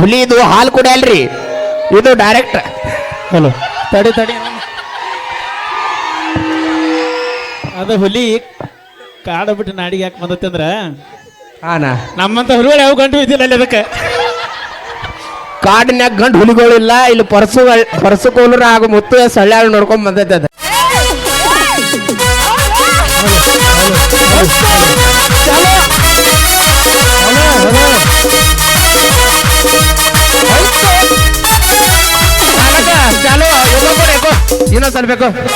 ಹುಲಿ ಇದು ಹಾಲು ಕುಡಿಯಲ್ರಿ? ಇದು ಡೈರೆಕ್ಟ್ ಹಲೋ. ತಡಿ ತಡಿ. ಅದು ಹುಲಿ ಕಾಡ ಬಿಟ್ಟು ನಾಡಿಗೆ ಯಾಕೆ ಬಂದತ್ತೆ ಅಂದ್ರ? ಹಾನಾ? ನಮ್ಮಂತ ಹುಲಿಗಳು ಯಾವ ಗಂಟು ಇದ್ದಿಲ್ಲ ಅಲ್ಲಿ ಅದಕ್ಕೆ? ಕಾಡಿನ್ಯಾಗ ಹುಲಿಗಳು ಇಲ್ಲ ಇಲ್ಲಿ ಪರಸು ಪರಸು ಕೋಲರ ಹಾಗೂ ಮುತ್ತು ಸಳ್ಳ್ಯಾಳು ನೋಡ್ಕೊಂಡ್ ಬಂದೈತೆ ಅದು. ಚಾಲು ಇನ್ನೊಂದ್ ಸಲ್ಬೇಕು ಬೇಕು.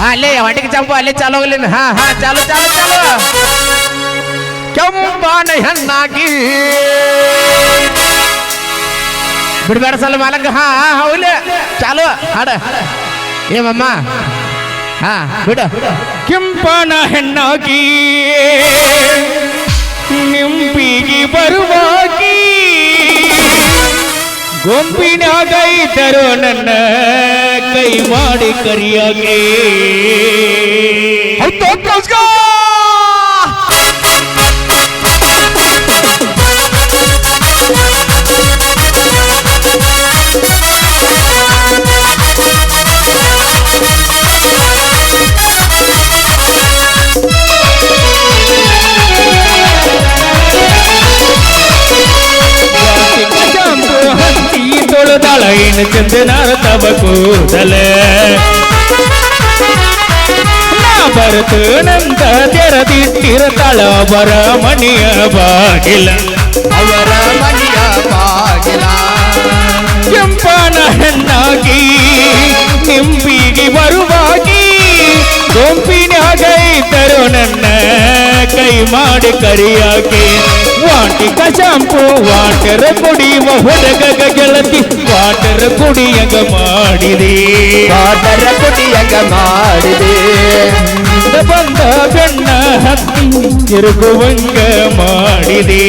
ಹಾ, ಅಲ್ಲೇ, ಹೊಟ್ಟಿಗೆ ಚಂಪು, ಅಲ್ಲೇ ಚಾಲು ಹೋಗ್ಲಿ ಹಾ ಹಾ, ಚಾಲು ಚಾಲು ಚಾಲು. ಕೆಂಪಾನ ಹೆಣ್ಣಾಗಿ. ಬಿಡ್ಬೇಡ ಸಲ ಮಾಲಕ ಹಾ ಹಾ ಹೌಲೆ ಚಾಲು, ಹಾಡ. ಏಮಮ್ಮ ಹಾ, ಬಿಡು. ಕೆಂಪನ ಹೆಣ್ಣಾಗಿ, ನಿಂಪಿಗೆ ಬರುವಾಗಿ. ಗೊಂಪಿನಾಗ ಇದ್ದರು ನನ್ನ ಕೈ ಮಾಡಿ ಕರಿಯಾಗೆ ತೊಳೆದಾಳ ಏನು ಚಂದನಾರ ತವ ಕೂದಲ ನಾ ಬರತು ನಂತ ತೆರದಿಟ್ಟಿರತಾಳ ಬರ ಮಣಿಯ ಬಾಗಿಲ ಅವರ ಮನೆಯ ಬಾಗಿಲ ಕೆಂಪನ ಹೆಣ್ಣಾಗಿ ನಿಂಬಿಗೆ ಬರುವಾಗಿ ಗೊಂಪಿನಾಗ ಇದ್ದರು ನನ್ನ ಕೈ ಮಾಡಿ ಕರಿಯಾಕೆ ವಾಟಿಕ ಶಾಂಪು ವಾಟರ್ ಕುಡಿಯುವ ಹುಡುಗ ಗೆಳತಿ ವಾಟರ್ ಕುಡಿಯಗ ಮಾಡಿದೆ ಕಾಟರ ಕುಟಿಯಗ ಮಾಡಿದೆ ಬಂದ ಬೆಣ್ಣ ಹತ್ತಿ ತಿರುಗುವಂಗ ಮಾಡಿದೆ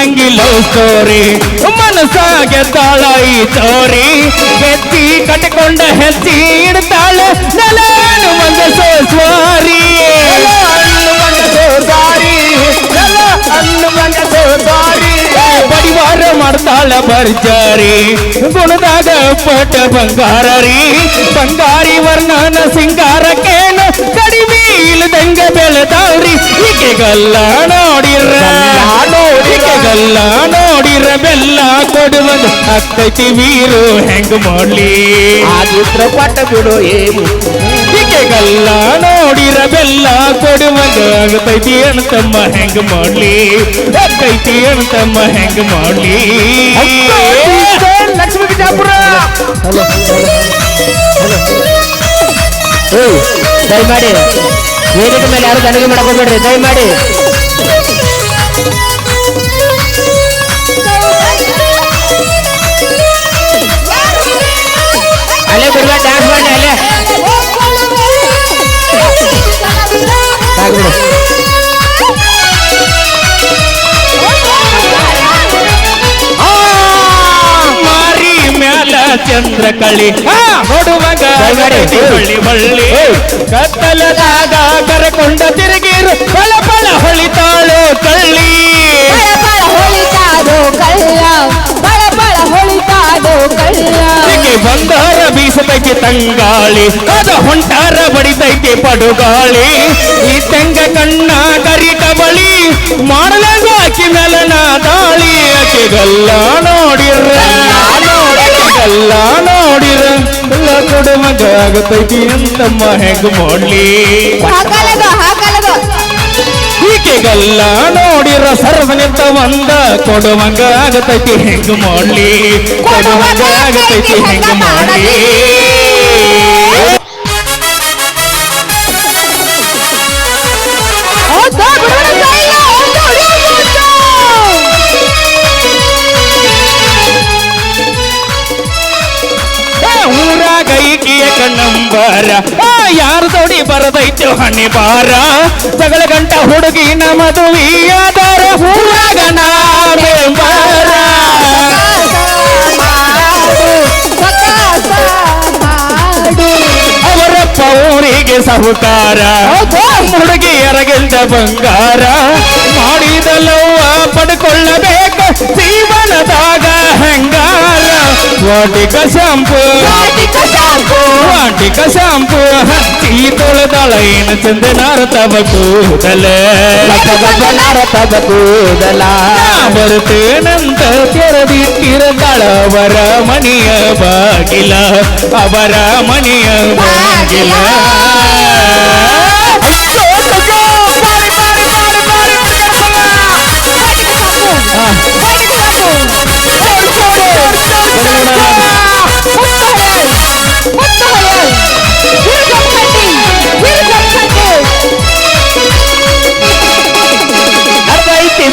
ಸಣ್ಣಂಗಿ ಲವ್ ಸ್ಟೋರಿ. ಮನಸ್ಸಾಗೆ ಈ ಚೋರಿ ಎತ್ತಿ ಕಟ್ಟಿಕೊಂಡ ಹೆತ್ತಿ ಇಡ್ತಾಳೆ. ನೆಲನು ಮಂಗಸೋ ಸ್ವಾರಿ ಪರಿವಾರ ಮಾಡ್ತಾಳ ಬರ್ಜಾರಿ ಗುಣದಾಗ ಪಟ ಬಂಗಾರ ರೀ ಬಂಗಾರಿ ವರ್ಣನ ಸಿಂಗಾರಕ್ಕೇನು ಕಡಿಮೆ ಇಲ್ದಂಗ ಬೆಳೆದಾಳ್ರಿ ಈಕೆಗಲ್ಲ ನೋಡಿರ ಈಕೆಗಲ್ಲ ನೋಡಿರ ಬೆಲ್ಲ ಕೊಡುವನು ಅಕ್ಕೈತಿ ವೀರು ಹೆಂಗ್ ಮಾಡ್ಲಿ? ಆಗಿದ್ರ ಪಟ್ಟ ಬಿಡು ಏನು ಈಕೆಗಲ್ಲ ನೋಡಿರ ಬೆಲ್ಲ ಕೊಡುವಂಗ ಆಗತೈತಿ ಅಣ್ತಮ್ಮ ಹೆಂಗ್ ಮಾಡ್ಲಿ? ಅಕ್ಕೈತಿ ಅಣ್ತಮ್ಮ ಹೆಂಗ್ ಮಾಡ್ಲಿ? ಲಕ್ಷ್ಮೀ ಬಿಜಾಪುರ ದಯಮಾಡಿ. ವೇದಿಕೆ ಮೇಲೆ ಯಾರು ಗಣಗಿ ಮಾಡಕ್ ಹೋಗ್ಬೇಡ್ರಿ? ದಯಮಾಡಿ. ಅಲ್ಲೇ ಬಿಡುವ ಡ್ಯಾನ್ಸ್ ಮಾಡಿ ಅಲ್ಲೇ. ಬಿಡು. ಮಾರಿ ಮ್ಯಾಲ ಚಂದ್ರ ಕಳಿ. ನೋಡುವಾಗ. ಬಳ್ಳಿ ಬಳ್ಳಿ. ಕತ್ತಲದಾಗ ಕರಕೊಂಡ ತಿರುಗಿರು ಪಳ ಪಳ ಹೊಳಿತಾಳು ಕಳ್ಳಿ. ಬಂಗಾರ ಬೀಸತೈತಿ ತಂಗಾಳಿ ಅದ ಹೊಂಟಾರ ಬಡಿತೈತಿ ಪಡುಗಾಳಿ. ಈ ತೆಂಗ ಕಣ್ಣ ಕರಿತ ಬಳಿ ಮಾಡಲಾಗ ಆಕಿ ಮೇಲನ ದಾಳಿ. ಆಕೆಗಲ್ಲ ನೋಡಿರ ಆಕೆಗಲ್ಲ ನೋಡಿರ ಎಲ್ಲ ಕೊಡುವಾಗ ಆಗತೈತಿ ಅಂತಮ್ಮ ಹೆಂಗ್ ಮಾಡ್ಲಿ. ಈಕೆಗಲ್ಲ ನೋಡಿರ ಸರ್ವನಿಂತ ಒಂದ ಕೊಡುವಂಗ ಆಗತೈತಿ ಹೆಂಗ್ ಮಾಡ್ಲಿ ಕೊಡುವಂಗ ಆಗತೈತಿ ಹೆಂಗ್ ಮಾಡ್ಲಿ ನಂಬರ ಯಾರು ತೋಡಿ ದೊಡಿ ಬರದೈತೆ ಹಣಿ ಬಾರ. ಜಗಳ ಗಂಟ ಹುಡುಗಿ ಮದುವೆಯಾದರ ಹೂವಾಗಣ ಮೆಂಬರ ಅವರ ಪೌರಿಗೆ ಸಹುಕಾರ. ಹುಡುಗಿಯರಗಿಲ್ದ ಬಂಗಾರ. ಮಾಡಿದಲ್ಲವ್ವ ಪಡ್ಕೊಳ್ಳಬೇಕು ವಾಟಿಕ ಶಾಂಪು ವಾಟಿಕ ಶಾಂಪು ಹಚ್ಚಿ ತೊಳೆದಳ ಏನು ಚಂದನಾರ ತವ ಕೂದಲ ತಬ ಕೂದಲ ಬರುತ್ತೇನಂತ ತೆರೆದಿಟ್ಟಿರದಳ ಅವರ ಮನೆಯ ಬಾಗಿಲ ಅವರ ಮನೆಯ ಬಾಗಿಲ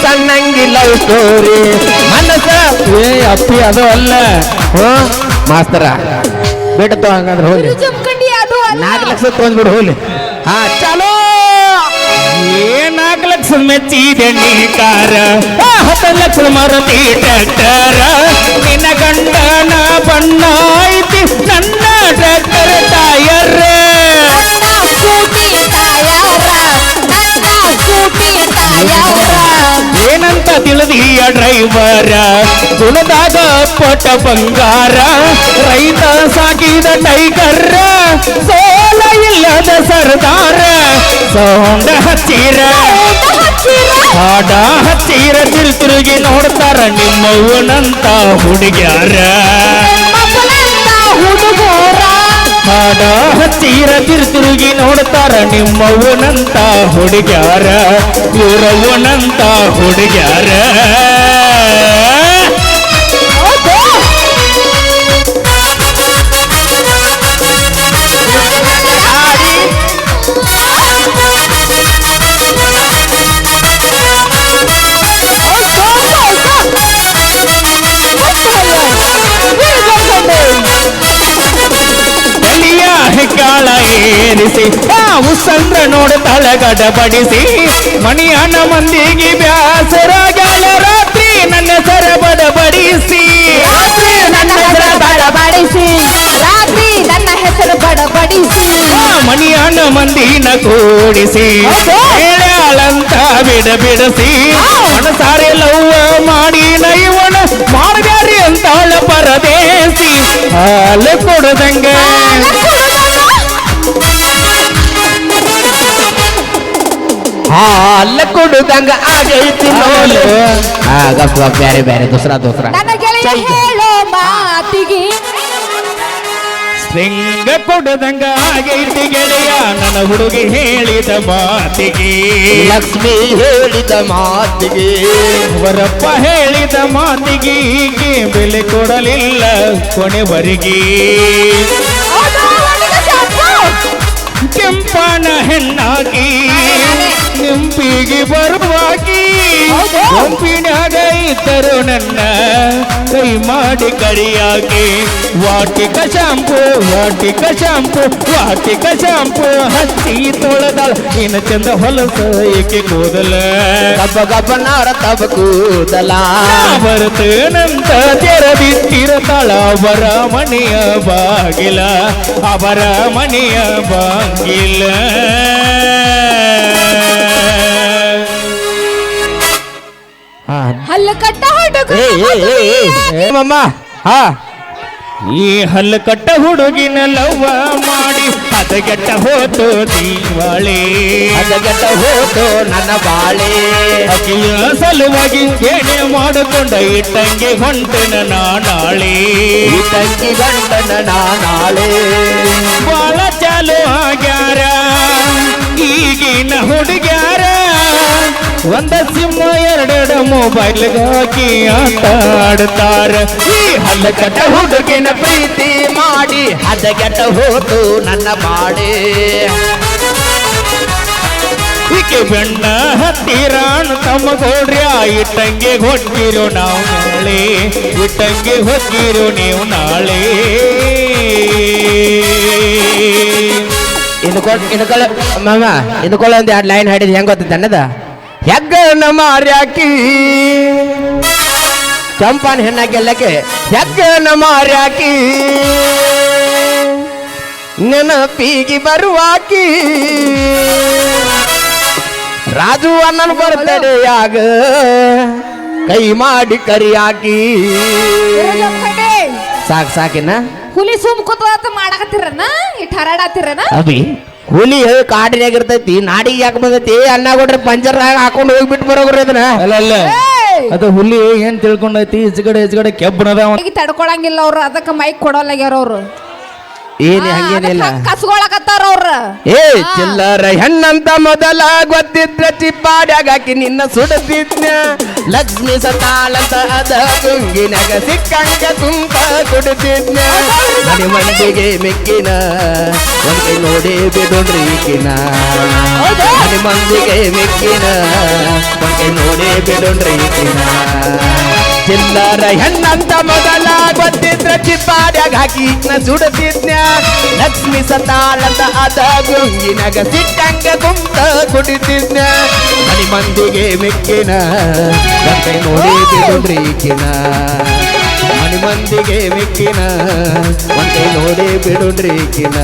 ಸಣ್ಣಂಗಿ ಲವ್ ಸ್ಟೋರಿ ಮನಸ್ಸ ಏ ಅಪ್ಪಿ ಅದು ಅಲ್ಲ. ಹ್ಞೂ ಮಾಸ್ತರ ಬಿಡ್ತು ಹಂಗಂದ್ರೆ ಹೋಗ್ಲಿ. ನಾಲ್ಕು ಲಕ್ಷ ತೊಗೊಂಡ್ಬಿಡು ಹೋಗ್ಲಿ. ಹಾ ಚಲೋ. ಏ ನಾಲ್ಕು ಲಕ್ಷ ಮೆಚ್ಚಿದೆ ನೀ ಕಾರ ಹತ್ತು ಲಕ್ಷ ಮರತಿ ಟ್ರ್ಯಾಕ್ಟರ ನಿನ್ನ ಗಂಡನ ಪಟ ಬಂಗಾರ, ರೈತ ಸಾಕಿದ ಟೈಗರ್ ಸೋಲ ಇಲ್ಲದ ಸರ್ದಾರ ಸೌಂಡ ಹಚ್ಚಿರ. ಹಾಡ ಹಚ್ಚಿರ, ತಿರುಗಿ ನೋಡ್ತಾರ ನಿಮ್ಮವನಂತ ಹುಡುಗ್ಯಾರ. ಹಾಡ ಹಚ್ಚಿರ, ತಿರುಗಿ ನೋಡ್ತಾರ ನಿಮ್ಮವನಂತ ಹುಡುಗ್ಯಾರ ಇವರವನಂತ ಹುಡುಗ್ಯಾರ. ಏರಿಸಿ ಸಂದ್ರ ಉಸಂದ್ರ ತಳಗಡ ಬಡಿಸಿ ಮಣಿಯನ ಮಂದಿಗೆ ಬ್ಯಾಸರಾಗ್ಯಾಳ ರಾತ್ರಿ ನನ್ನ ಸರ ಬಡಬಡಿಸಿ ರಾತ್ರಿ ನನ್ನ ಹೆಸರು ಬಡಬಡಿಸಿ ರಾತ್ರಿ ನನ್ನ ಹೆಸರು ಬಡಬಡಿಸಿ ಮಣಿಯನ ಮಂದಿನ ಕೂಡಿಸಿ ಅಳಂತ ಹೇಳಂತ ಬಿಡ ಬಿಡಿಸಿ. ಮನಸಾರೆ ಲವ್ವ ಮಾಡಿ ನೈವಣ ಮಾಡಬ್ಯಾರಿ ಅಂತಾಳ ಪರದೇಸಿ. ಹಾಲು ಕೊಡದಂಗ ಹಾಲ ಆಗೈತಿ ನೋಲು ಆಗ ಬ್ಯಾರೆ ಬ್ಯಾರೆ ದೂಸರಾ ದೂಸರಾ. ನನ್ನ ಗೆಳೆಯ ಹೇಳೋ ಮಾತಿಗೆ. ಸಿಂಗ ಕೊಡದಂಗ ಆಗೈತಿ ಗೆಳೆಯ ನನ್ನ ಹುಡುಗಿ ಹೇಳಿದ ಮಾತಿಗೆ. ಲಕ್ಷ್ಮಿ ಹೇಳಿದ ಮಾತಿಗೆ. ವರಪ್ಪ ಹೇಳಿದ ಮಾತಿಗೆ ಈಕೆ ಬೆಲೆ ಕೊಡಲಿಲ್ಲ ಕೊನೆವರೆಗೆ. ಕೆಂಪನ ಹೆಣ್ಣಾಗಿ ನಿಂಪಿಗೆ ಬರುವಾಗಿ ಹೌದು. ಗುಂಪಿನಾಗ ಇದ್ದರು ನನ್ನ ಕೈ ಮಾಡಿ ಕಡಿಯಾಗಿ Vatika shampoo Vatika shampoo Vatika shampoo ಹಚ್ಚಿ ತೊಳೆದಾಳ ಇನ್ನು ಚಂದ ಹೊಲಸ ಏಕೆ ಕೂದಲ ಗಬ್ಬ ಗಬ್ಬ ನಾರ ತಬ ಕೂದಲ ಬರ್ತೇನಂತ ತೆರದಿಟ್ಟಿರತಾಳ ಅವರ ಮನೆಯ ಬಾಗಿಲ ಅವರ ಮನೆಯ ಬಾಗಿಲ ಮಮ್ಮ ಹಾ. ಈ ಹಲ್ಲು ಕಟ್ಟ ಹುಡುಗಿನ ಲವ್ವ ಮಾಡಿ ಹದಗೆಟ್ಟ ಹೋತು ದೀವಾಳಿ ಹದಗೆಟ್ಟ ಹೋತು ನನ್ನ ಬಾಳೆ. ಅಕ್ಕಿಯ ಸಲುವಾಗಿ ಏನೇ ಮಾಡಿಕೊಂಡ ಇಟ್ಟಂಗಿ ಹೊಂಟನ ನಾಳೆ ಇಟ್ಟಂಗಿ ತಂಗಿ ಗಂಡನ ನಾ ಬಾಳ ಚಾಲು ಆಗ್ಯಾರ ಈಗಿನ ಹುಡುಗ್ಯಾರ. ಒಂದ ಸಿಂಹ, ಎರಡೆರಡು ಮೊಬೈಲ್ ಹಾಕಿ ಆಟ ಆಡ್ತಾರ. ಹಲ್ಲ ಕಟ್ಟ ಹುಡುಗಿನ ಪ್ರೀತಿ ಮಾಡಿ ಹದಗೆಟ್ಟ ಹೋತು ನನ್ನ ಬಾಳೆ ಈಕೆ ಬೆಣ್ಣ ಹತ್ತಿರಾಣ ತಮ್ಮ ಗೋಡ್ರಿ ಇಟ್ಟಂಗೆ ಹೊಟ್ಟಿರು ನಾವು ನಾಳೆ. ಇಟ್ಟಂಗೆ ಹೊತ್ತಿರು ನೀವು ನಾಳೆ. ಇದಕ್ಕೊಳ್ ಇನ್ಕೊಳ ಮಾಮ ಇದಕ್ಕೊಳ ಒಂದು ಎರಡು ಲೈನ್ ಹಾಡಿದ್ ಹೆಂಗ್ ಗೊತ್ತಿತ್ತು ಅನ್ನದ? ಹೆಗ್ಗನ ಮಾರ್ಯಾಕಿ ಚಂಪಾನ ಹೆಣ್ಣ ಗೆಲ್ಲಕ್ಕೆ ಹೆಗ್ಗನ ಮಾರ್ಯಾಕಿ ನೆನಪಿಗೆ ಬರುವಾಕಿ ರಾಜು ಅಣ್ಣನ ಬರ್ತಡೆ ಯಾಗ ಕೈ ಮಾಡಿ ಕರಿಯಾಕಿ ಸಾಕ್ ಸಾಕಿನ? ಹುಲಿ ಸುಮ್ ಕೂತ ಮಾಡಕತ್ತಿರನ? ಇಟ್ ಹರಾಡತ್ತಿರನ ಅಭಿ. ಹುಲಿ ಕಾಡಿನಾಗ ಇರ್ತೈತಿ ನಾಡಿಗೆ ಯಾಕೆ ಬಂದೈತಿ? ಅನ್ನ ಕೊಡ್ರಿ ಪಂಚರ್ ಹಾಕೊಂಡು ಹೋಗ್ಬಿಟ್ಟು ಬರೋಗ್ರಿ ಅದನ್ನ ಅಲ್ಲ ಅಲ್ಲ! ಅದು ಹುಲಿ ಏನ್ ತಿಳ್ಕೊಂಡೈತಿ? ಈಚೆಗಡೆ ಈಚೆಗಡೆ ಕೆಬ್ಬನದ ಈಗ ತಡ್ಕೊಳಂಗಿಲ್ಲ ಅವ್ರು ಅದಕ್ಕೆ ಮೈಕ್ ಕೊಡೋಲ್ಲಾಗ್ಯಾರ ಅವ್ರು. ಏನೇ ಹಂಗೇನಿಲ್ಲ. ಕಸ್ಕೊಳಕತ್ತಾರ ಅವ್ರ. ಏ ಚಿಲ್ಲರ ಹೆಣ್ಣಂತ ಮೊದಲ ಗೊತ್ತಿದ್ರ ಚಿಪ್ಪಾಡ್ಯಾಗ ಹಾಕಿ ನಿನ್ನ ಸುಡತಿದ್ನ ಲಕ್ಷ್ಮಿ ಸತಾಳಂತ ಅದ, ಗುಂಗಿನಾಗ ಸಿಕ್ಕಂಗ ತುಂಬ ಕುಡಿತಿದ್ನ ಮನೆ ಮಂದಿಗೆ ಮೆಕ್ಕಿನ ಒಂದು ನೋಡಿ ಬಿಡೋಣ್ರಿ? ಮನೆ ಮಂದಿಗೆ ಮೆಕ್ಕಿನ ಒಂದು ನೋಡಿ ಬಿಡೋಣ್ರಿ ಚಿಲ್ಲರ ಹೆಣ್ಣಂತ ಮೊದಲ ಗೊತ್ತಿದ್ರ ಚಿಪ್ಪಾಡ್ಯಾಗ ಹಾಕಿ ನ ಸುಡತಿದ್ನ. ಲಕ್ಷ್ಮಿ ಸತಾಳಂತ ಅದ ಗುಂಗಿನಗ ಸಿಟ್ಟಂಗ ಕುಂತ ಕುಡಿತಿದ್ನ. ಮನಿ ಮಂದಿಗೆ ಮೆಕ್ಕಿನ, ಗಂಟೆ ನೋಡಿ ಈಕಿನ. ಮನಿ ಮಂದಿಗೆ ಮೆಕ್ಕಿನ ಕೈ ನೋಡಿ ಬಿಡೋಣ್ರಿ ಈಕಿನ.